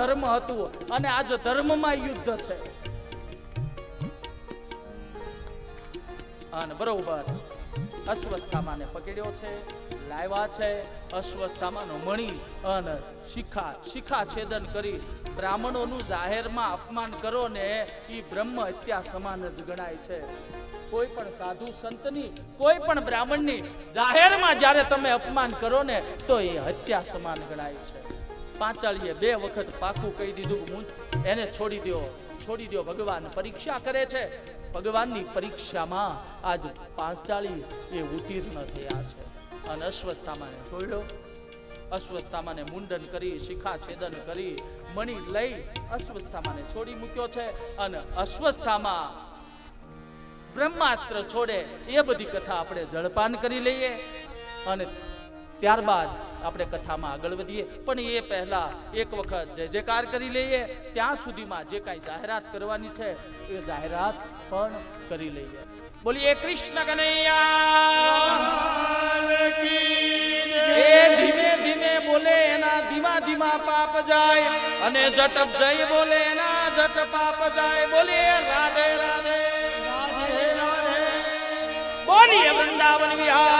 ધર્મ હતું. અને આજ ધર્મમાં યુદ્ધ છે. અને બરોબર અશ્વસ્થામાને પકડ્યો છે, લાવ્યા છે અશ્વસ્થામાનો મણી અને શિખા શિખા છેદન કરી બ્રાહ્મણોનું જાહેરમાં અપમાન કરો ને એ બ્રહ્મ હત્યા સમાન જ ગણાય છે. કોઈ પણ સાધુ સંતની, કોઈ પણ બ્રાહ્મણની જાહેરમાં જ્યારે તમે અપમાન કરો ને તો એ હત્યા સમાન ગણાય છે. પાંચાળીએ બે વખત પાકું કહી દીધું એને છોડી દો છોડી દો ભગવાન. પરીક્ષા કરે છે. ભગવાનની પરીક્ષામાં આજ પાંચાળી એ ઉત્તીર્ણ થયા છે. અને અશ્વત્થામાને છોડ્યો. અશ્વત્થામાને મુંડન કરી શિખા છેદન કરી, મણી લઈ અશ્વત્થામાને છોડી મૂક્યો છે. અને અશ્વત્થામા બ્રહ્માસ્ત્ર છોડે. એ બધી કથા આપણે જળપાન કરી લઈએ. અને ત્યારબાદ આપણે કથામાં આગળ વધીએ. પણ એ પહેલાં એક વખત જય જયકાર કરી લઈએ, ત્યાં સુધીમાં જે કાંઈ જાહેરાત કરવાની છે, એ જાહેરાત પણ કરી લઈએ. બોલીએ કૃષ્ણ કનૈયા ધીમે ધીમે બોલે એના ધીમા ધીમા પાપ જાય, અને જટપ જય બોલે એના જટ પાપ જાય. બોલીએ, રાધે રાધે. બોલીએ, વૃંદાવન વિહારી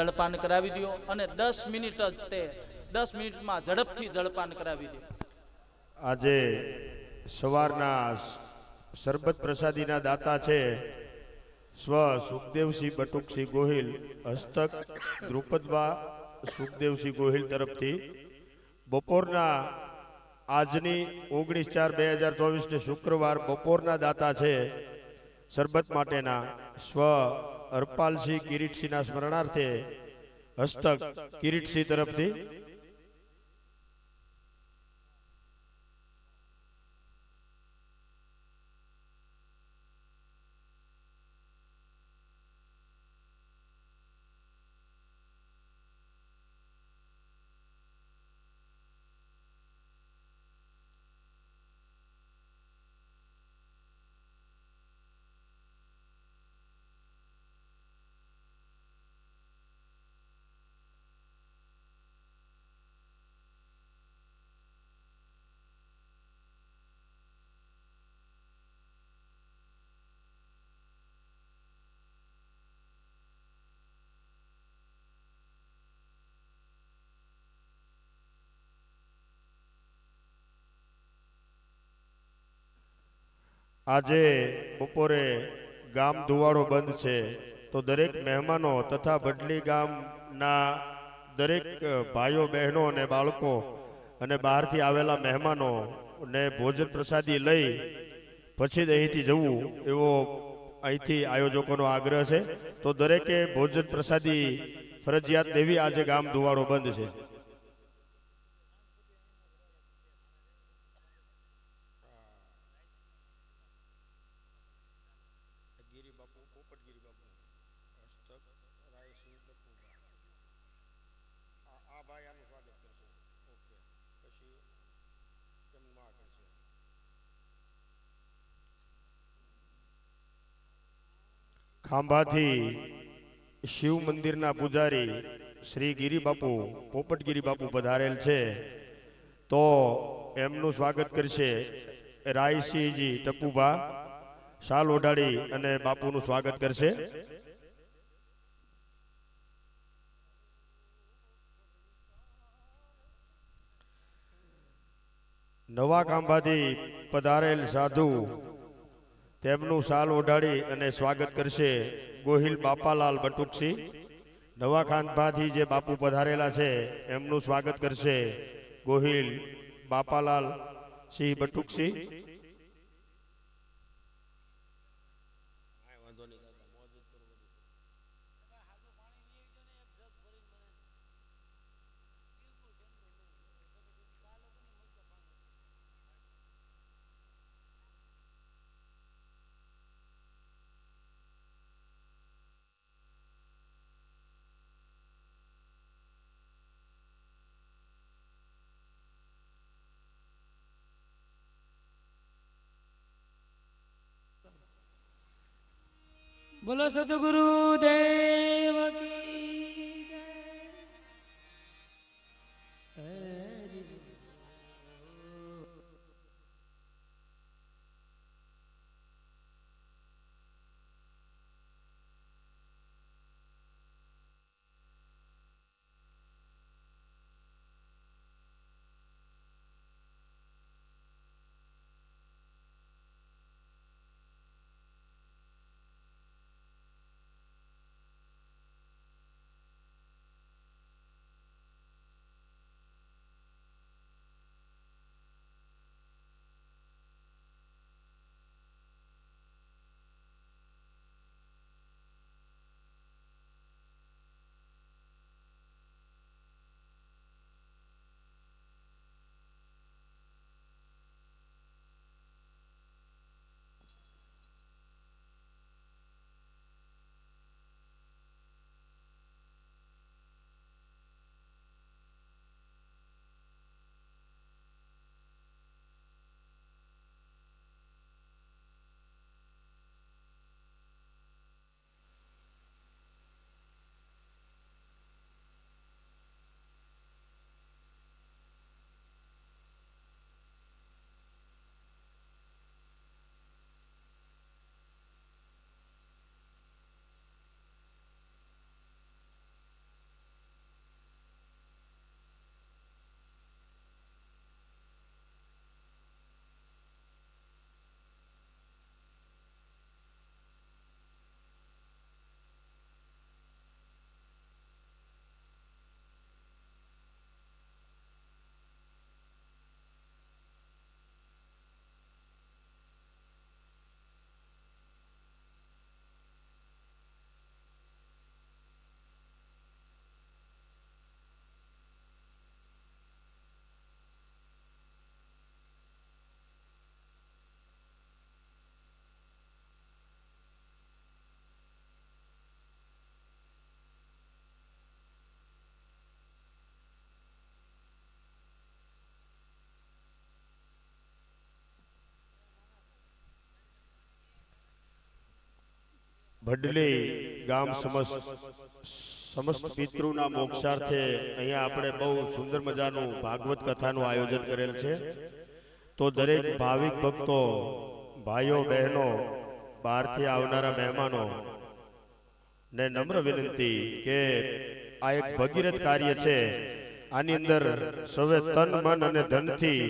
જળપાન કરાવી દો અને દસ મિનિટ જ તે દસ મિનિટમાં ઝડપથી જળપાન કરાવી દો. આજે સવારના સરબત પ્રસાદીના દાતા છે સ્વ સુખદેવસિંહ બટુકસિંહ ગોહિલ, હસ્તક દ્રુપદબા સુખદેવસિંહ ગોહિલ તરફથી. બપોરના આજની ઓગણીસ ચાર બે હજાર ચોવીસને શુક્રવાર બપોરના દાતા છે સરબત માટેના સ્વ હરપાલસિંહ કિરીટસિંહના સ્મરણાર્થે હસ્તક કિરીટસિંહ તરફથી આજે બપોરે ગામ ધુવાડો બંધ છે, તો દરેક મહેમાનો તથા ભડલી ગામના દરેક ભાઈઓ, બહેનો અને બાળકો અને બહારથી આવેલા મહેમાનો ને ભોજન પ્રસાદી લઈ પછી જ અહીંથી જવું, એવો અહીંથી આયોજકોનો આગ્રહ છે. તો દરેકે ભોજન પ્રસાદી ફરજિયાત લેવી. આજે ગામ ધુવાડો બંધ છે ગીરી બાપુ પોપટ ગીરી બાપુ. હસ્તક રાયસિંહ ટપુભા આ આ ભાઈ આનું સ્વાગત કરશે. ઓકે. પછી એમનું આ કરશે ખાંભાથી શિવ મંદિરના પૂજારી શ્રી ગિરી બાપુ, પોપટગીરી બાપુ પધારેલ છે. તો એમનું સ્વાગત કરશે રાયસિંહજી ટપુભા. શાલ ઓઢાડી અને બાપુનું સ્વાગત કરશે. નવા કાંભાથી પધારેલ સાધુ તેમનું શાલ ઓઢાડી અને સ્વાગત કરશે ગોહિલ બાપાલાલ બટુકસિંહ. નવા ખાંભાથી જે બાપુ પધારેલા છે, એમનું સ્વાગત કરશે ગોહિલ બાપાલાલ સિંહ બટુકસિંહ. બોલો સદગુરુ દેવ ભડલી ગામ સમસ્ત સમસ્ત પિતૃના મોક્ષાર્થે અહીંયા આપણે બહુ સુંદર મજાનું ભાગવત કથાનું આયોજન કરેલ છે. તો દરેક ભાવિક ભક્તો, ભાઈઓ, બહેનો, બહારથી આવનારા મહેમાનો, ને નમ્ર વિનંતી કે આ એક ભગીરથ કાર્ય છે. આની અંદર સૌએ તન, મન અને ધનથી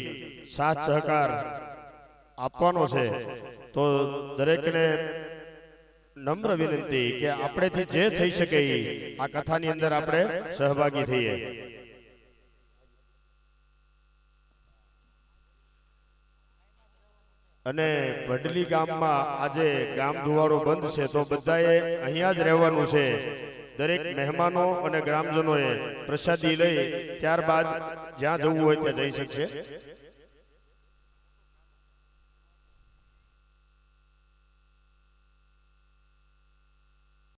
સાથ સહકાર આપવાનો છે. તો દરેકને નમ્ર વિનંતી કે આપણેથી જે થઈ શકે આ કથાની અંદર આપણે સહભાગી થઈએ. અને વડલી ગામમાં આજે ગામ ધુવાડો બંધ છે તો બધાએ અહીંયા જ રહેવાનું છે. દરેક મહેમાનો અને ગ્રામજનોએ પ્રસાદી લઈ ત્યારબાદ જ્યાં જવું હોય ત્યાં જઈ શકશે.